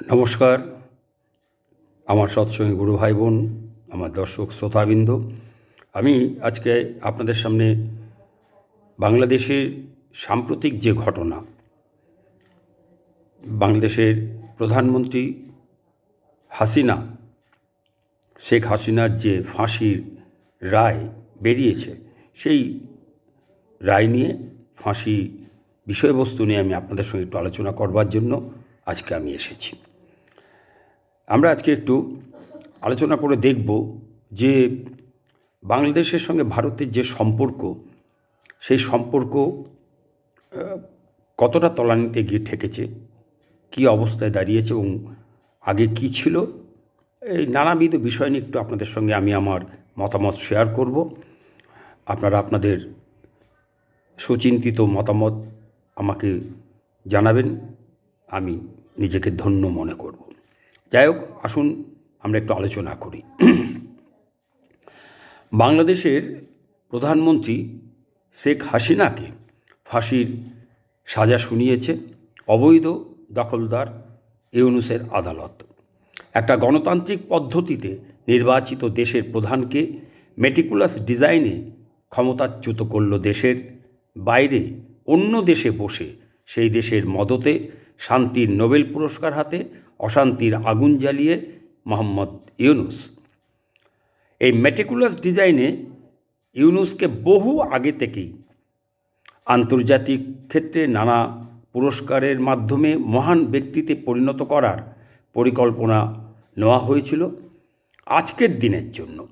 নমস্কার। আমার সৎসঙ্গী গুরু ভাই বোন আমার দর্শক শ্রোতাবৃন্দ। আমি আজকে আপনাদের সামনে বাংলাদেশের সাম্প্রতিক যে ঘটনা, বাংলাদেশের প্রধানমন্ত্রী হাসিনা, শেখ হাসিনার যে ফাঁসির রায় বেরিয়েছে, সেই রায় নিয়ে, ফাঁসি বিষয়বস্তু নিয়ে আমি আপনাদের সঙ্গে একটু আলোচনা করবার জন্য আজকে আমি এসেছি। আমরা আজকে একটু আলোচনা করে দেখব যে বাংলাদেশের সঙ্গে ভারতের যে সম্পর্ক, সেই সম্পর্ক কতটা তলানিতে গিয়ে ঠেকেছে, কী অবস্থায় দাঁড়িয়েছে এবং আগে কি ছিল, এই নানাবিধ বিষয় নিয়ে একটু আপনাদের সঙ্গে আমি আমার মতামত শেয়ার করব। আপনারা আপনাদের সুচিন্তিত মতামত আমাকে জানাবেন। আমি নিজেকে ধন্য মনে করব। যাই হোক, আসুন আমরা একটু আলোচনা করি। বাংলাদেশের প্রধানমন্ত্রী শেখ হাসিনাকে ফাঁসির সাজা শুনিয়েছে অবৈধ দখলদার ইউনুসের আদালত। একটা গণতান্ত্রিক পদ্ধতিতে নির্বাচিত দেশের প্রধানকে মেটিকুলাস ডিজাইনে ক্ষমতাচ্যুত করল দেশের বাইরে অন্য দেশে বসে সেই দেশের মদতে শান্তির নোবেল পুরস্কার হাতে অশান্তির আগুন জ্বালিয়ে মোহাম্মদ ইউনুস। এই মেটিকুলাস ডিজাইনে ইউনুসকে বহু আগে থেকেই আন্তর্জাতিক ক্ষেত্রে নানা পুরস্কারের মাধ্যমে মহান ব্যক্তিতে পরিণত করার পরিকল্পনা নেওয়া হয়েছিল আজকের দিনের জন্য,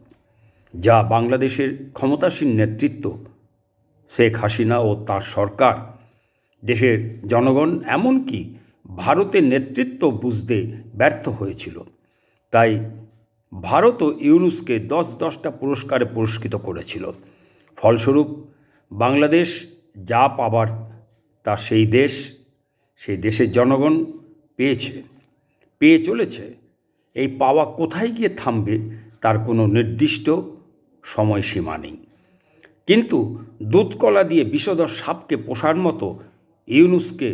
যা বাংলাদেশের ক্ষমতাসীন নেতৃত্ব শেখ হাসিনা ও তার সরকার দেশের জনগণ এমনকি ভারতের নেতৃত্ব বুঝতে ব্যর্থ হয়েছিল। তাই ভারতও ইউনুসকে দশ দশটা পুরস্কারে পুরস্কৃত করেছিল। ফলস্বরূপ বাংলাদেশ যা পাবার তা সেই দেশ, সেই দেশের জনগণ পেয়েছে, পেয়ে চলেছে। এই পাওয়া কোথায় গিয়ে থামবে তার কোনো নির্দিষ্ট সময়সীমা নেই। কিন্তু দুধকলা দিয়ে বিষধর সাপকে পোষার মতো ইউনুসকে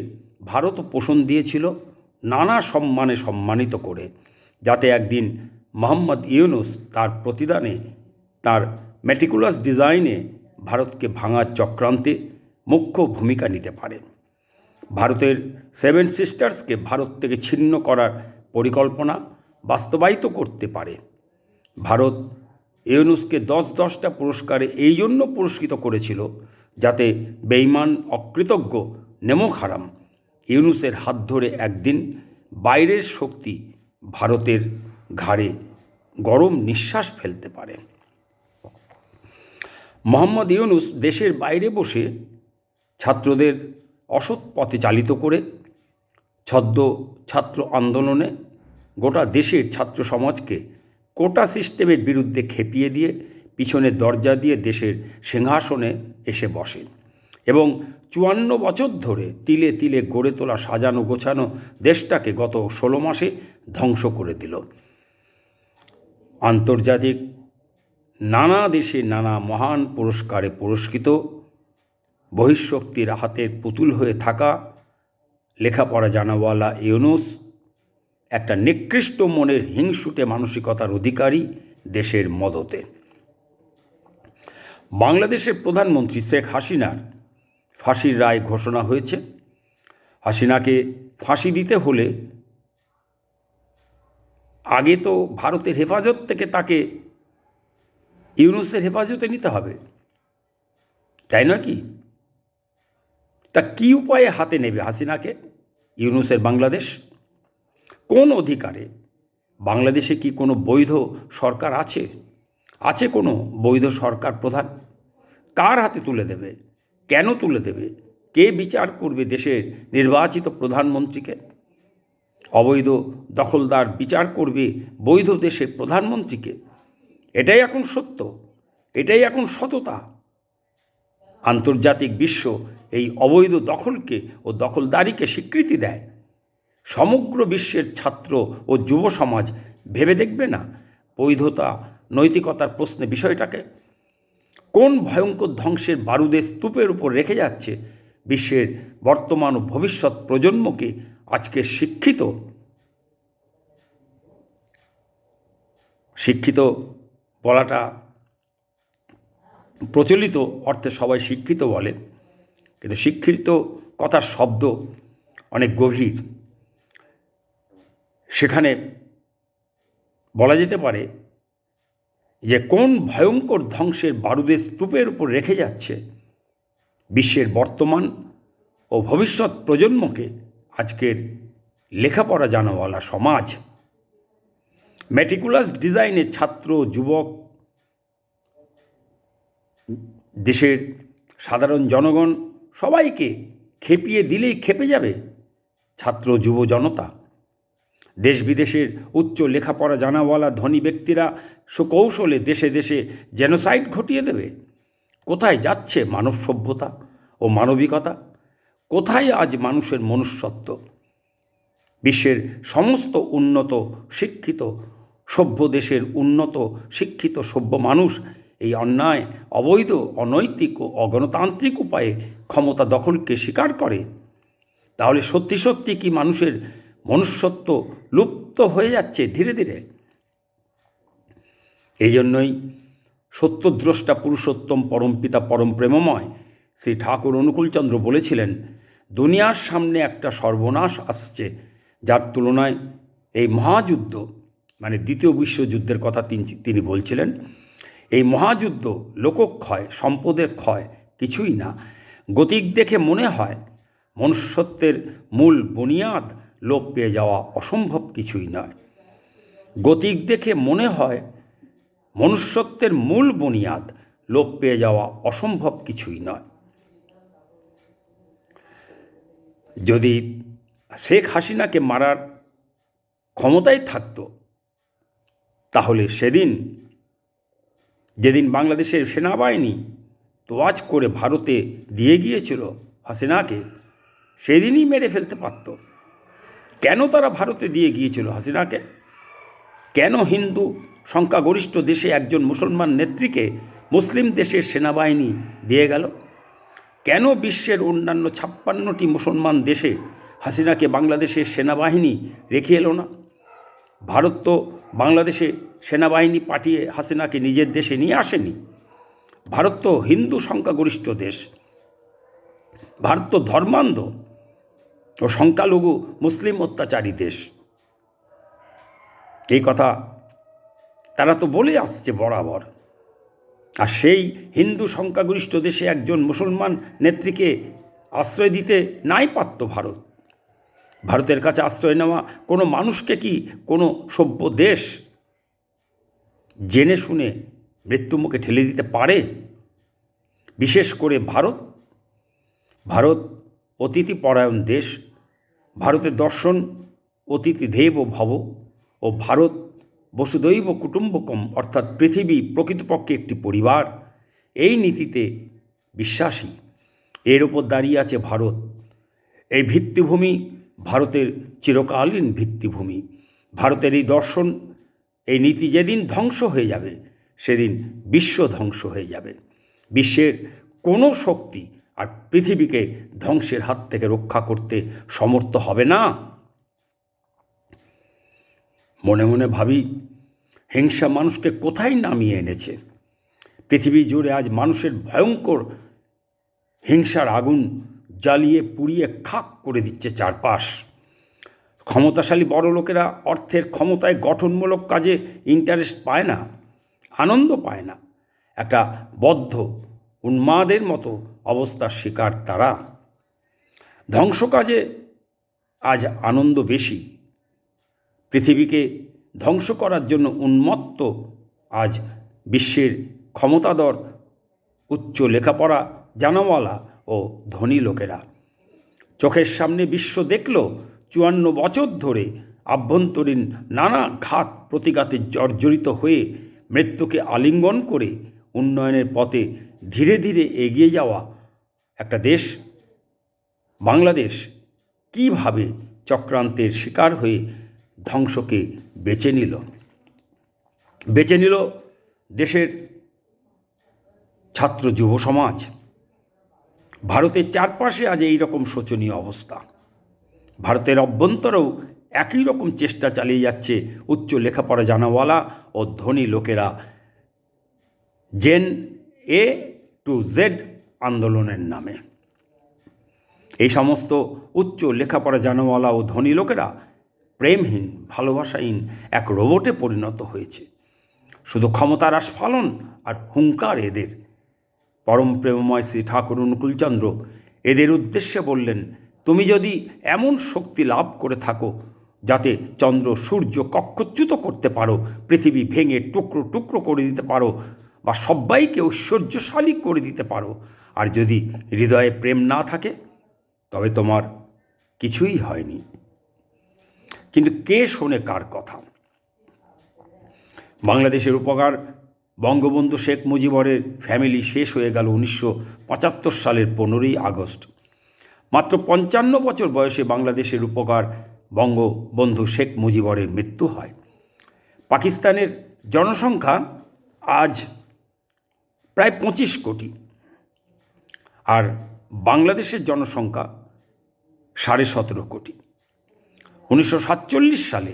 ভারত পোষণ দিয়েছিল নানা সম্মানে সম্মানিত করে, যাতে একদিন মোহাম্মদ ইউনুস তার প্রতিদানে, তার মেটিকুলাস ডিজাইনে ভারতকে ভাঙার চক্রান্তে মুখ্য ভূমিকা নিতে পারে। ভারতের সেভেন সিস্টার্সকে ভারত থেকে ছিন্ন করার পরিকল্পনা বাস্তবায়িত করতে পারে। ভারত ইউনুসকে দশ দশটা পুরস্কারে এই জন্য পুরস্কৃত করেছিল, যাতে বেইমান অকৃতজ্ঞ নেমক হারাম ইউনুসের হাত ধরে একদিন বাইরের শক্তি ভারতের ঘাড়ে গরম নিঃশ্বাস ফেলতে পারে। মোহাম্মদ ইউনুস দেশের বাইরে বসে ছাত্রদের অসৎ পথে চালিত করে ছদ্ম ছাত্র আন্দোলনে গোটা দেশের ছাত্র সমাজকে কোটা সিস্টেমের বিরুদ্ধে খেপিয়ে দিয়ে পিছনের দরজা দিয়ে দেশের সিংহাসনে এসে বসে এবং চুয়ান্ন বছর ধরে তিলে তিলে গড়ে তোলা সাজানো গোছানো দেশটাকে গত ষোলো মাসে ধ্বংস করে দিল। আন্তর্জাতিক নানা দেশে নানা মহান পুরস্কারে পুরস্কৃত, বহিঃশক্তির হাতের পুতুল হয়ে থাকা লেখাপড়া জানাওয়ালা ইউনুস, একটা নিকৃষ্ট মনের হিংসুটে মানসিকতার অধিকারী দেশের মদতে। বাংলাদেশের প্রধানমন্ত্রী শেখ হাসিনার ফাঁসির রায় ঘোষণা হয়েছে। হাসিনাকে ফাঁসি দিতে হলে আগে তো ভারতের হেফাজত থেকে তাকে ইউনুসের হেফাজতে নিতে হবে। তাই নয় কি? তা কী উপায়ে হাতে নেবে হাসিনাকে ইউনুসের বাংলাদেশ? কোন অধিকারে? বাংলাদেশে কি কোনো বৈধ সরকার আছে? আছে কোনো বৈধ সরকার প্রধান? কার হাতে তুলে দেবে? কেন তুলে দেবে? কে বিচার করবে দেশের নির্বাচিত প্রধানমন্ত্রীকে? অবৈধ দখলদার বিচার করবে বৈধ দেশের প্রধানমন্ত্রীকে? এটাই এখন সত্য, এটাই এখন সততা। আন্তর্জাতিক বিশ্ব এই অবৈধ দখলকে ও দখলদারিকে স্বীকৃতি দেয়। সমগ্র বিশ্বের ছাত্র ও যুব সমাজ ভেবে দেখবে না বৈধতা, নৈতিকতার প্রশ্নে বিষয়টাকে? কোন ভয়ঙ্কর ধ্বংসের বারুদের স্তূপের উপর রেখে যাচ্ছে বিশ্বের বর্তমান ও ভবিষ্যৎ প্রজন্মকে আজকে শিক্ষিত? শিক্ষিত বলাটা প্রচলিত অর্থে সবাই শিক্ষিত বলে, কিন্তু শিক্ষিত কথার শব্দ অনেক গভীর। সেখানে বলা যেতে পারে যে কোন ভয়ঙ্কর ধ্বংসের বারুদের স্তূপের উপর রেখে যাচ্ছে বিশ্বের বর্তমান ও ভবিষ্যৎ প্রজন্মকে আজকের লেখাপড়া জানাওয়ালা সমাজ। মেটিকুলাস ডিজাইনের ছাত্র, যুবক, দেশের সাধারণ জনগণ সবাইকে খেপিয়ে দিলেই খেপে যাবে ছাত্র, যুব, জনতা। দেশ বিদেশের উচ্চ লেখাপড়া জানাওয়ালা ধনী ব্যক্তিরা সুকৌশলে দেশে দেশে জেনোসাইড ঘটিয়ে দেবে। কোথায় যাচ্ছে মানব সভ্যতা ও মানবিকতা? কোথায় আজ মানুষের মনুষ্যত্ব? বিশ্বের সমস্ত উন্নত শিক্ষিত সভ্য দেশের উন্নত শিক্ষিত সভ্য মানুষ এই অন্যায়, অবৈধ, অনৈতিক ও অগণতান্ত্রিক উপায়ে ক্ষমতা দখলকে স্বীকার করে। তাহলে সত্যি সত্যি কি মানুষের মনুষ্যত্ব লুপ্ত হয়ে যাচ্ছে ধীরে ধীরে। এই জন্যই সত্যদ্রষ্টা পুরুষোত্তম পরমপিতা পরম প্রেমময় শ্রী ঠাকুর অনুকূলচন্দ্র বলেছিলেন, দুনিয়ার সামনে একটা সর্বনাশ আসছে, যার তুলনায় এই মহাযুদ্ধ মানে দ্বিতীয় বিশ্বযুদ্ধের কথা তিনি বলছিলেন, এই মহাযুদ্ধ লোকক্ষয়, সম্পদের ক্ষয় কিছুই না। গতিক দেখে মনে হয় মনুষ্যত্বের মূল বুনিয়াদ লোপ পেয়ে যাওয়া অসম্ভব কিছুই নয়। গতিক দেখে মনে হয় মনুষ্যত্বের মূল বুনিয়াদ লোপ পেয়ে যাওয়া অসম্ভব কিছুই নয়। যদি শেখ হাসিনাকে মারার ক্ষমতাই থাকতো, তাহলে সেদিন, যেদিন বাংলাদেশের সেনাবাহিনী তোয়াজ করে ভারতে দিয়ে গিয়েছিল হাসিনাকে, সেদিনই মেরে ফেলতে পারত। কেন তারা ভারতে দিয়ে গিয়েছিল হাসিনাকে? কেন হিন্দু সংখ্যাগরিষ্ঠ দেশে একজন মুসলমান নেত্রীকে মুসলিম দেশের সেনাবাহিনী দিয়ে গেল? কেন বিশ্বের অন্যান্য ছাপ্পান্নটি মুসলমান দেশে হাসিনাকে বাংলাদেশের সেনাবাহিনী রেখে এলো না? ভারত তো বাংলাদেশে সেনাবাহিনী পাঠিয়ে হাসিনাকে নিজের দেশে নিয়ে আসেনি। ভারত তো হিন্দু সংখ্যাগরিষ্ঠ দেশ। ভারত তো ধর্মান্ধ। ও সংখ্যালঘু মুসলিম অত্যাচারী দেশ। এই কথা তারা তো বলে আসছে বরাবর। আর সেই হিন্দু সংখ্যাগরিষ্ঠ দেশে একজন মুসলমান নেত্রীকে আশ্রয় দিতে নাই পারত ভারত। ভারতের কাছে আশ্রয় নেওয়া কোনো মানুষকে কি কোনো সভ্য দেশ জেনে শুনে মৃত্যুমুখে ঠেলে দিতে পারে? বিশেষ করে ভারত। ভারত অতিথি পরায়ণ দেশ। ভারতের দর্শন অতিথি দেব ভব ও ভারত বসুদৈব কুটুম্বকম, অর্থাৎ পৃথিবী প্রকৃতপক্ষে একটি পরিবার, এই নীতিতে বিশ্বাসী। এর ওপর দাঁড়িয়ে আছে ভারত। এই ভিত্তিভূমি ভারতের চিরকালীন ভিত্তিভূমি। ভারতের এই দর্শন, এই নীতি যেদিন ধ্বংস হয়ে যাবে, সেদিন বিশ্ব ধ্বংস হয়ে যাবে। বিশ্বের কোনো শক্তি আর পৃথিবীকে ধ্বংসের হাত থেকে রক্ষা করতে সমর্থ হবে না? মনে মনে ভাবি, হিংসা মানুষকে কোথায় নামিয়ে এনেছে? পৃথিবী জুড়ে আজ মানুষের ভয়ঙ্কর হিংসার আগুন জ্বালিয়ে পুড়িয়ে খাক করে দিচ্ছে চারপাশ। ক্ষমতাশালী বড় লোকেরা অর্থের ক্ষমতায় গঠনমূলক কাজে ইন্টারেস্ট পায় না, আনন্দ পায় না। একটা বদ্ধ উন্মাদের মতো অবস্থার শিকার তারা। ধ্বংস কাজে আজ আনন্দ বেশি। পৃথিবীকে ধ্বংস করার জন্য উন্মত্ত আজ বিশ্বের ক্ষমতাধর, উচ্চ লেখাপড়া, জানাওয়ালা ও ধনী লোকেরা। চোখের সামনে বিশ্ব দেখল চুয়ান্ন বছর ধরে আভ্যন্তরীণ নানা ঘাত প্রতিঘাতে জর্জরিত হয়ে মৃত্যুকে আলিঙ্গন করে উন্নয়নের পথে ধীরে ধীরে এগিয়ে যাওয়া একটা দেশ, বাংলাদেশ কীভাবে চক্রান্তের শিকার হয়ে ধ্বংসকে বেছে নিল? বেছে নিল দেশের ছাত্র যুব সমাজ। ভারতের চারপাশে আজ এই রকম শোচনীয় অবস্থা। ভারতের অভ্যন্তরেও একই রকম চেষ্টা চালিয়ে যাচ্ছে উচ্চ লেখাপড়া জানাওয়ালা ও ও ধনী লোকেরা। জেন এ টু জেড আন্দোলনের নামে। এই সমস্ত উচ্চ লেখাপড়া জানাওয়ালা ও ধনী লোকেরা প্রেমহীন, ভালোবাসাহীন এক রোবটে পরিণত হয়েছে। শুধু ক্ষমতার আস্ফালন আর হুঙ্কার এদের। পরম প্রেমময় শ্রী ঠাকুর অনুকূলচন্দ্র এদের উদ্দেশ্যে বললেন, তুমি যদি এমন শক্তি লাভ করে থাকো, যাতে চন্দ্র সূর্য কক্ষচ্যুত করতে পারো, পৃথিবী ভেঙে টুকরো টুকরো করে দিতে পারো বা সবাইকে ঐশ্বর্যশালী করে দিতে পারো আর যদি হৃদয়ে প্রেম না থাকে, তবে তোমার কিছুই হয়নি। কিন্তু কে শোনে কার কথা? বাংলাদেশের উপকার, বঙ্গবন্ধু শেখ মুজিবরের ফ্যামিলি শেষ হয়ে গেল উনিশশো পঁচাত্তর সালের পনেরোই আগস্ট। মাত্র পঞ্চান্ন বছর বয়সে বাংলাদেশের উপকার, বঙ্গবন্ধু শেখ মুজিবরের মৃত্যু হয়। পাকিস্তানের জনসংখ্যা আজ প্রায় পঁচিশ কোটি। আর বাংলাদেশের জনসংখ্যা সাড়ে সতেরো কোটি। উনিশশো সাতচল্লিশ সালে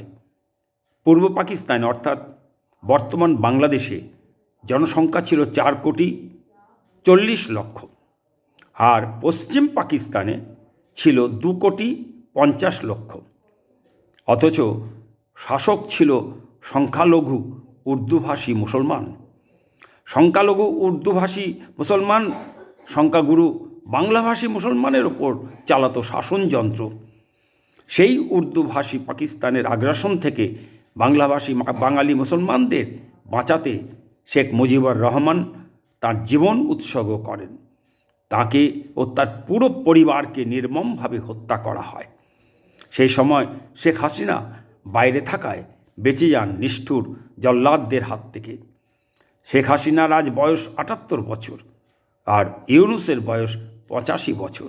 পূর্ব পাকিস্তান, অর্থাৎ বর্তমান বাংলাদেশে জনসংখ্যা ছিল চার কোটি চল্লিশ লক্ষ আর পশ্চিম পাকিস্তানে ছিল দু কোটি পঞ্চাশ লক্ষ। অথচ শাসক ছিল সংখ্যালঘু উর্দুভাষী মুসলমান। সংখ্যালঘু উর্দুভাষী মুসলমান সংখ্যাগুরু বাংলাভাষী মুসলমানের ওপর চালাতো শাসনযন্ত্র। সেই উর্দুভাষী পাকিস্তানের আগ্রাসন থেকে বাংলাভাষী বাঙালি মুসলমানদের বাঁচাতে শেখ মুজিবুর রহমান তার জীবন উৎসর্গ করেন। তাকে ও তার পুরো পরিবারকে নির্মমভাবে হত্যা করা হয়। সেই সময় শেখ হাসিনা বাইরে থাকায় বেঁচে যান নিষ্ঠুর জল্লাদদের হাত থেকে। শেখ হাসিনার আজ বয়স আটাত্তর বছর। আর ইউনুসের বয়স পঁচাশি বছর।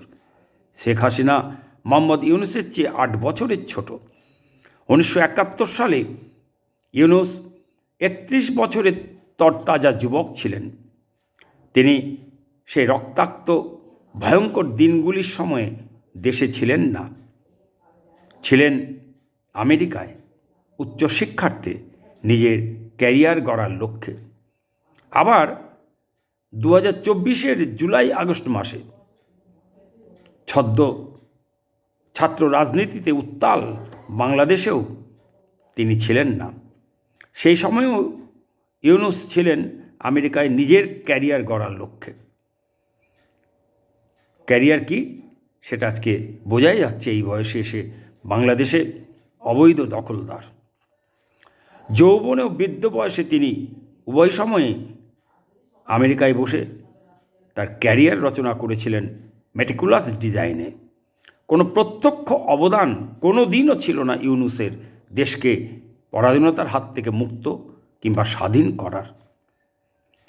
শেখ হাসিনা মোহাম্মদ ইউনুসের চেয়ে আট বছরের ছোট। উনিশশো একাত্তর সালে ইউনুস একত্রিশ বছরের তরতাজা যুবক ছিলেন। তিনি সেই রক্তাক্ত, ভয়ঙ্কর দিনগুলির সময়ে দেশে ছিলেন না। ছিলেন আমেরিকায় উচ্চশিক্ষার্থে নিজের ক্যারিয়ার গড়ার লক্ষ্যে। আবার দু হাজার চব্বিশের জুলাই আগস্ট মাসে ছদ্ম ছাত্র রাজনীতিতে উত্তাল বাংলাদেশেও তিনি ছিলেন না। সেই সময়েও ইউনুস ছিলেন আমেরিকায় নিজের ক্যারিয়ার গড়ার লক্ষ্যে। ক্যারিয়ার কি? সেটা আজকে বোঝাই যাচ্ছে এই বয়সে এসে বাংলাদেশে অবৈধ দখলদার। যৌবনে ও বৃদ্ধ বয়সে তিনি উভয় সময়ে আমেরিকায় বসে তার ক্যারিয়ার রচনা করেছিলেন মেটিকুলাস ডিজাইনে। কোনো প্রত্যক্ষ অবদান কোনো দিনও ছিল না ইউনুসের দেশকে পরাধীনতার হাত থেকে মুক্ত কিংবা স্বাধীন করার।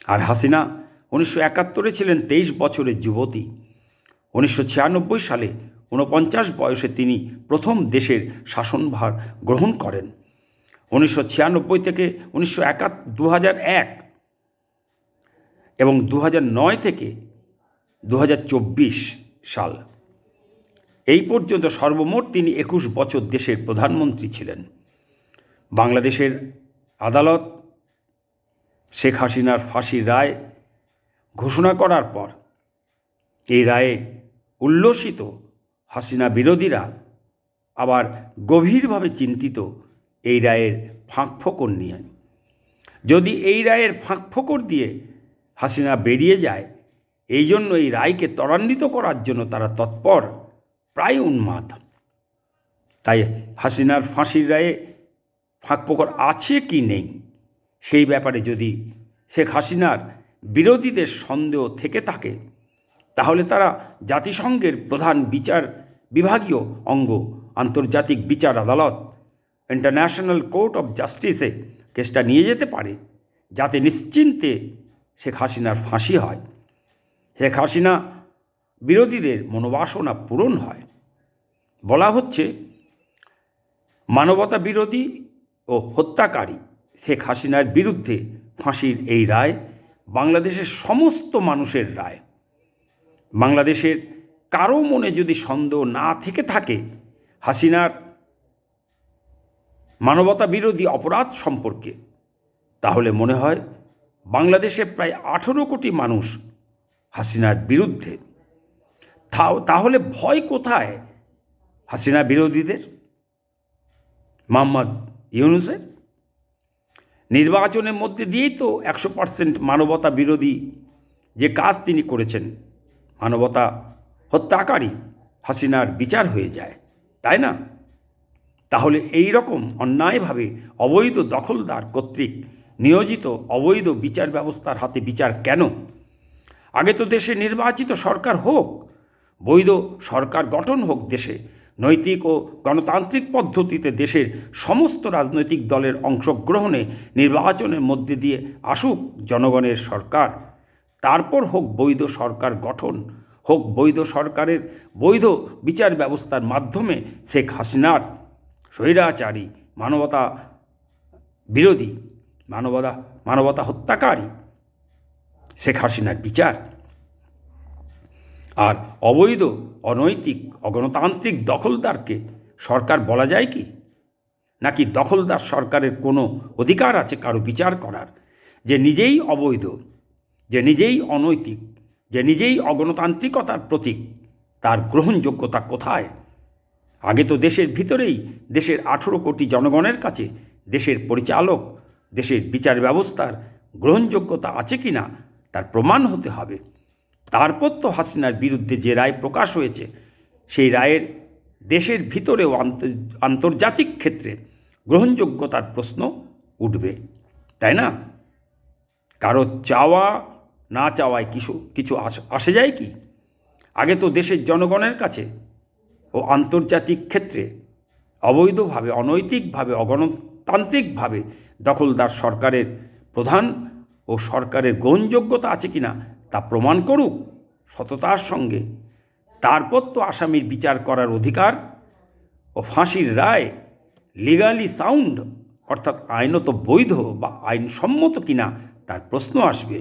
আর হাসিনা উনিশশো একাত্তরে ছিলেন তেইশ বছরের যুবতী। উনিশশো ছিয়ানব্বই সালে ঊনপঞ্চাশ বয়সে তিনি প্রথম দেশের শাসনভার গ্রহণ করেন। উনিশশো ছিয়ানব্বই থেকে উনিশশো একা দু হাজার এক এবং দু নয় থেকে দু হাজার চব্বিশ সাল। এই পর্যন্ত সর্বমোট তিনি একুশ বছর দেশের প্রধানমন্ত্রী ছিলেন। বাংলাদেশের আদালত শেখ হাসিনার ফাঁসির রায় ঘোষণা করার পর এই রায়ে উল্লসিত হাসিনা বিরোধীরা আবার গভীরভাবে চিন্তিত এই রায়ের ফাঁকফোকর নিয়ে। যদি এই রায়ের ফাঁকফোকর দিয়ে হাসিনা বেরিয়ে যায়, এই জন্য এই রায়কে ত্বরান্বিত করার জন্য তারা তৎপর, প্রায় উন্মাদ। তাই হাসিনার ফাঁসির রায়ে ফাঁকফোকর আছে কি নেই? সেই ব্যাপারে যদি শেখ হাসিনার বিরোধীদের সন্দেহ থেকে থাকে, তাহলে তারা জাতিসংঘের প্রধান বিচার বিভাগীয় অঙ্গ, আন্তর্জাতিক বিচার আদালত, ইন্টারন্যাশনাল কোর্ট অফ জাস্টিসে কেসটা নিয়ে যেতে পারে, যাতে নিশ্চিন্তে শেখ হাসিনার ফাঁসি হয়। শেখ হাসিনা বিরোধীদের মনোবাসনা পূরণ হয়। বলা হচ্ছে, মানবতা বিরোধী ও হত্যাকারী শেখ হাসিনার বিরুদ্ধে ফাঁসির এই রায় বাংলাদেশের সমস্ত মানুষের রায়। বাংলাদেশের কারও মনে যদি সন্দেহ না থেকে থাকে, হাসিনার মানবতা বিরোধী অপরাধ সম্পর্কে, তাহলে মনে হয় বাংলাদেশে প্রায় আঠেরো কোটি মানুষ হাসিনার বিরুদ্ধে। তাহলে ভয় কোথায় হাসিনা বিরোধীদের? মোহাম্মদ ইউনুসের? নির্বাচনের মধ্যে দিয়েই তো একশো পার্সেন্ট মানবতা বিরোধী যে কাজ তিনি করেছেন, মানবতা হত্যাকারী হাসিনার বিচার হয়ে যায়, তাই না? তাহলে এই রকম অন্যায়ভাবে অবৈধ দখলদার কর্তৃক নিয়োজিত অবৈধ বিচার ব্যবস্থার হাতে বিচার কেন? আগে তো দেশে নির্বাচিত সরকার হোক, বৈধ সরকার গঠন হোক দেশে, নৈতিক ও গণতান্ত্রিক পদ্ধতিতে দেশের সমস্ত রাজনৈতিক দলের অংশগ্রহণে নির্বাচনের মধ্যে দিয়ে আসুক জনগণের সরকার। তারপর হোক বৈধ সরকার গঠন, হোক বৈধ সরকারের বৈধ বিচার ব্যবস্থার মাধ্যমে শেখ হাসিনার স্বৈরাচারী মানবতা বিরোধী। মানবতা মানবতা হত্যাকারী শেখ হাসিনার বিচার। আর অবৈধ, অনৈতিক, অগণতান্ত্রিক দখলদারকে সরকার বলা যায় কি? নাকি দখলদার সরকারের কোনো অধিকার আছে কারও বিচার করার? যে নিজেই অবৈধ, যে নিজেই অনৈতিক, যে নিজেই অগণতান্ত্রিকতার প্রতীক, তার গ্রহণযোগ্যতা কোথায়? আগে তো দেশের ভিতরেই দেশের আঠেরো কোটি জনগণের কাছে দেশের পরিচালক দেশের বিচার ব্যবস্থার গ্রহণযোগ্যতা আছে কি না তার প্রমাণ হতে হবে। তারপর তো হাসিনার বিরুদ্ধে যে রায় প্রকাশ হয়েছে, সেই রায়ের দেশের ভিতরেও আন্ত- আন্তর্জাতিক ক্ষেত্রে গ্রহণযোগ্যতার প্রশ্ন উঠবে, তাই না? কারও চাওয়া না চাওয়ায় কিছু কিছু আস- আসে যায় কি? আগে তো দেশের জনগণের কাছে ও আন্তর্জাতিক ক্ষেত্রে অবৈধভাবে, অনৈতিকভাবে, অগণতান্ত্রিকভাবে দখলদার সরকারের প্রধান ও সরকারের গ্রহণযোগ্যতা আছে কিনা তা প্রমাণ করুক সততার সঙ্গে। তারপর তো আসামির বিচার করার অধিকার ও ফাঁসির রায় লিগালি সাউন্ড অর্থাৎ আইনত বৈধ বা আইনসম্মত কিনা তার প্রশ্ন আসবে।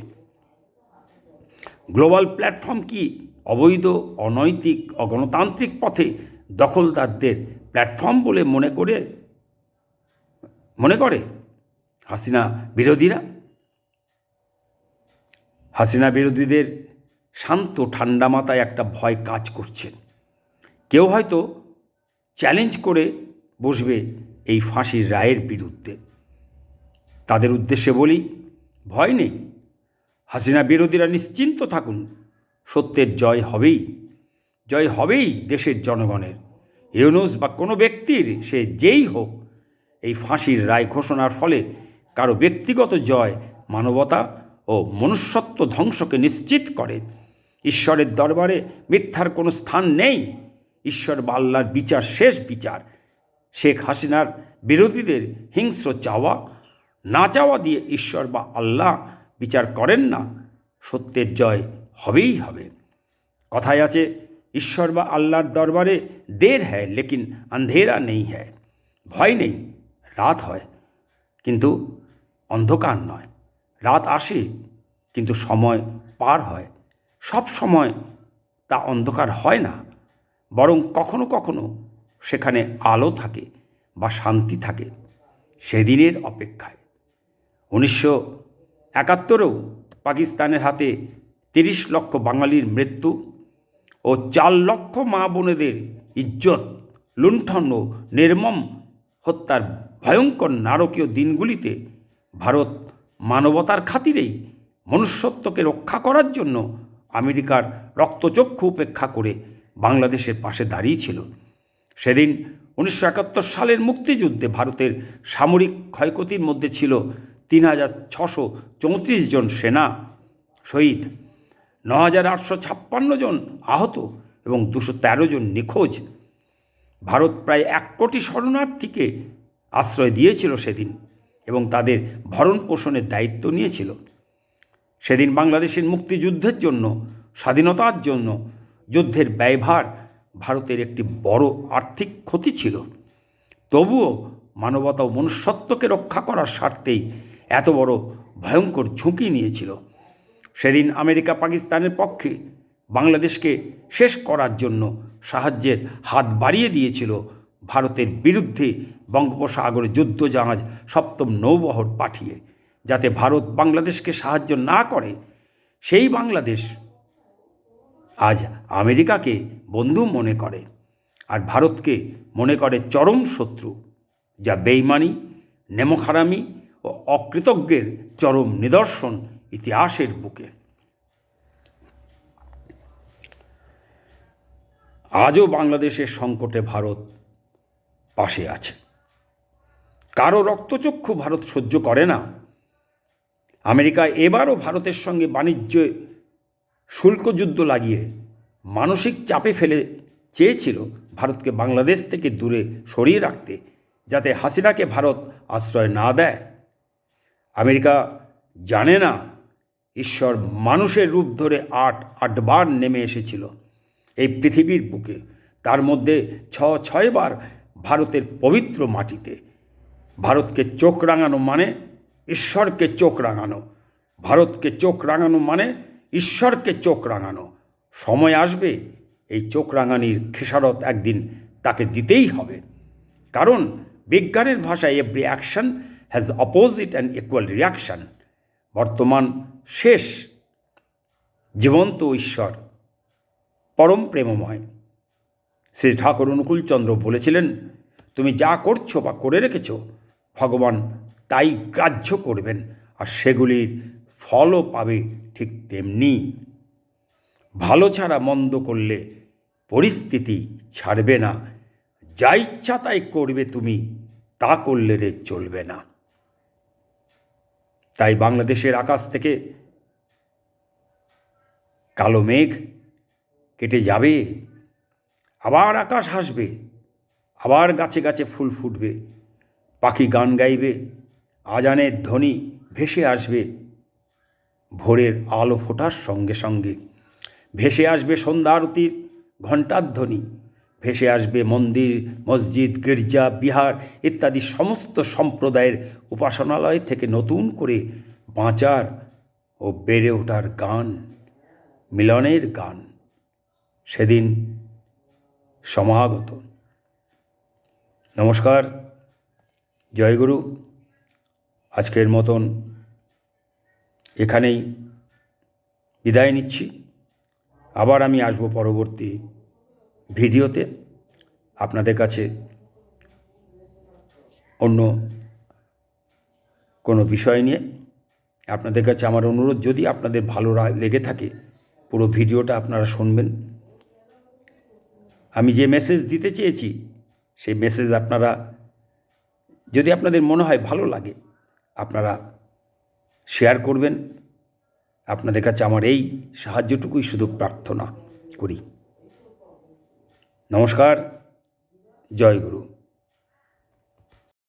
গ্লোবাল প্ল্যাটফর্ম কি অবৈধ, অনৈতিক, অগণতান্ত্রিক পথে দখলদারদের প্ল্যাটফর্ম বলে মনে করে মনে করে? হাসিনা বিরোধীরা? হাসিনা বিরোধীদের শান্ত, ঠান্ডা মাথায় একটা ভয় কাজ করছে। কেউ হয়তো চ্যালেঞ্জ করে বসবে এই ফাঁসির রায়ের বিরুদ্ধে। তাদের উদ্দেশ্যে বলি, ভয় নেই। হাসিনা বিরোধীরা নিশ্চিন্ত থাকুন, সত্যের জয় হবেই। জয় হবেই দেশের জনগণের। ইউনুস বা কোনো ব্যক্তির, সে যেই হোক, এই ফাঁসির রায় ঘোষণার ফলে কারও ব্যক্তিগত জয়, মানবতা ও মনুষ্যত্ব ধ্বংসকে নিশ্চিত করে। ঈশ্বরের দরবারে মিথ্যার কোনো স্থান নেই। ঈশ্বর বা আল্লাহর বিচার শেষ বিচার। শেখ হাসিনার বিরোধীদের হিংস্র চাওয়া, না চাওয়া দিয়ে ঈশ্বর বা আল্লাহ বিচার করেন না, সত্যের জয় হবেই হবে। কথায় আছে, ঈশ্বর বা আল্লাহর দরবারে দের হ্যায়, লেকিন আন্ধেরা নেই হ্যায়। ভয় নেই, রাত হয়। কিন্তু অন্ধকার নয়। রাত আসে, কিন্তু সময় পার হয়। সব সময় তা অন্ধকার হয় না, বরং কখনো কখনো সেখানে আলো থাকে বা শান্তি থাকে সেদিনের অপেক্ষায়। উনিশশো একাত্তরেও পাকিস্তানের হাতে তিরিশ লক্ষ বাঙালির মৃত্যু ও চার লক্ষ মা বোনেদের ইজ্জত, লুণ্ঠন ও নির্মম হত্যার ভয়ঙ্কর নারকীয় দিনগুলিতে ভারত মানবতার খাতিরেই মনুষ্যত্বকে রক্ষা করার জন্য আমেরিকার রক্তচক্ষু উপেক্ষা করে বাংলাদেশের পাশে দাঁড়িয়েছিল সেদিন উনিশশো একাত্তর সালের মুক্তিযুদ্ধে ভারতের সামরিক ক্ষয়ক্ষতির মধ্যে ছিল তিন হাজার ছশো চৌত্রিশ জন সেনা শহীদ ন হাজার আটশো ছাপ্পান্ন জন আহত এবং দুশো তেরো জন নিখোঁজ। ভারত প্রায় এক কোটি শরণার্থীকে আশ্রয় দিয়েছিল সেদিন। এবং তাদের ভরণ পোষণের দায়িত্ব নিয়েছিল। সেদিন বাংলাদেশের মুক্তিযুদ্ধের জন্য, স্বাধীনতার জন্য যুদ্ধের ব্যয়ভার ভারতের একটি বড় আর্থিক ক্ষতি ছিল। তবুও মানবতা ও মনুষ্যত্বকে রক্ষা করার স্বার্থেই এত বড় ভয়ঙ্কর ঝুঁকি নিয়েছিল। সেদিন আমেরিকা পাকিস্তানের পক্ষে বাংলাদেশকে শেষ করার জন্য সাহায্যের হাত বাড়িয়ে দিয়েছিল ভারতের বিরুদ্ধে বঙ্গোপসাগরে যুদ্ধ জাহাজ সপ্তম নৌবহর পাঠিয়ে, যাতে ভারত বাংলাদেশকে সাহায্য না করে, সেই বাংলাদেশ আজ আমেরিকাকে বন্ধু মনে করে আর ভারতকে মনে করে চরম শত্রু, যা বেইমানি, নেমখারামি ও অকৃতজ্ঞের চরম নিদর্শন ইতিহাসের বুকে। আজও বাংলাদেশের সংকটে ভারত পাশে আছে। কারও রক্তচক্ষু ভারত সহ্য করে না। আমেরিকা এবারও ভারতের সঙ্গে বাণিজ্য শুল্ক যুদ্ধ লাগিয়ে মানসিক চাপে ফেলে চেয়েছিল ভারতকে বাংলাদেশ থেকে দূরে সরিয়ে রাখতে, যাতে হাসিনাকে ভারত আশ্রয় না দেয়। আমেরিকা জানে না, ঈশ্বর মানুষের রূপ ধরে আট, আটবার নেমে এসেছিল এই পৃথিবীর বুকে। তার মধ্যে ছ, ছয়বার ভারতের পবিত্র মাটিতে। ভারতকে চোখ রাঙানো মানে ঈশ্বরকে চোখ রাঙানো। ভারতকে চোখ রাঙানো মানে ঈশ্বরকে চোখ রাঙানো। সময় আসবে, এই চোখ রাঙানির খেসারত একদিন তাকে দিতেই হবে। কারণ বিজ্ঞানের ভাষায় every action has opposite and equal reaction বর্তমান শেষ জীবন্ত ঈশ্বর, পরম প্রেমময়। শ্রী ঠাকুর অনুকূলচন্দ্র বলেছিলেন, তুমি যা করছ বা করে রেখেছ, ভগবান তাই গ্রাহ্য করবেন, আর সেগুলির ফলও পাবে ঠিক তেমনি। ভালো ছাড়া মন্দ করলে পরিস্থিতি ছাড়বে না। যা ইচ্ছা তাই করবে তুমি, তা করলে রে চলবে না। তাই বাংলাদেশের আকাশ থেকে কালো মেঘ কেটে যাবে। আবার আকাশ হাসবে, আবার গাছে গাছে ফুল ফুটবে, পাখি গান গাইবে, আজানের ধ্বনি ভেসে আসবে, ভোরের আলো ফোটার সঙ্গে সঙ্গে ভেসে আসবে সন্ধ্যা আরতির ঘণ্টার ধ্বনি, ভেসে আসবে মন্দির, মসজিদ, গির্জা, বিহার ইত্যাদি সমস্ত সম্প্রদায়ের উপাসনালয় থেকে নতুন করে বাঁচার ও বেড়ে ওঠার গান, মিলনের গান। সেদিন সমাগত। নমস্কার জয়গুরু আজকের মতন এখানেই বিদায় নিচ্ছি। আবার আমি আসব পরবর্তী ভিডিওতে। আপনাদের কাছে অন্য কোনো বিষয় নিয়ে আপনাদের কাছে আমার অনুরোধ, যদি আপনাদের ভালো লেগে থাকে, পুরো ভিডিওটা আপনারা শুনবেন। আমি যে মেসেজ দিতে চেয়েছি, সেই মেসেজ আপনারা, যদি আপনাদের মনে হয় ভালো লাগে, আপনারা শেয়ার করবেন। আপনাদের কাছে আমার এই সাহায্যটুকুই শুধু প্রার্থনা করি। নমস্কার, জয় গুরু।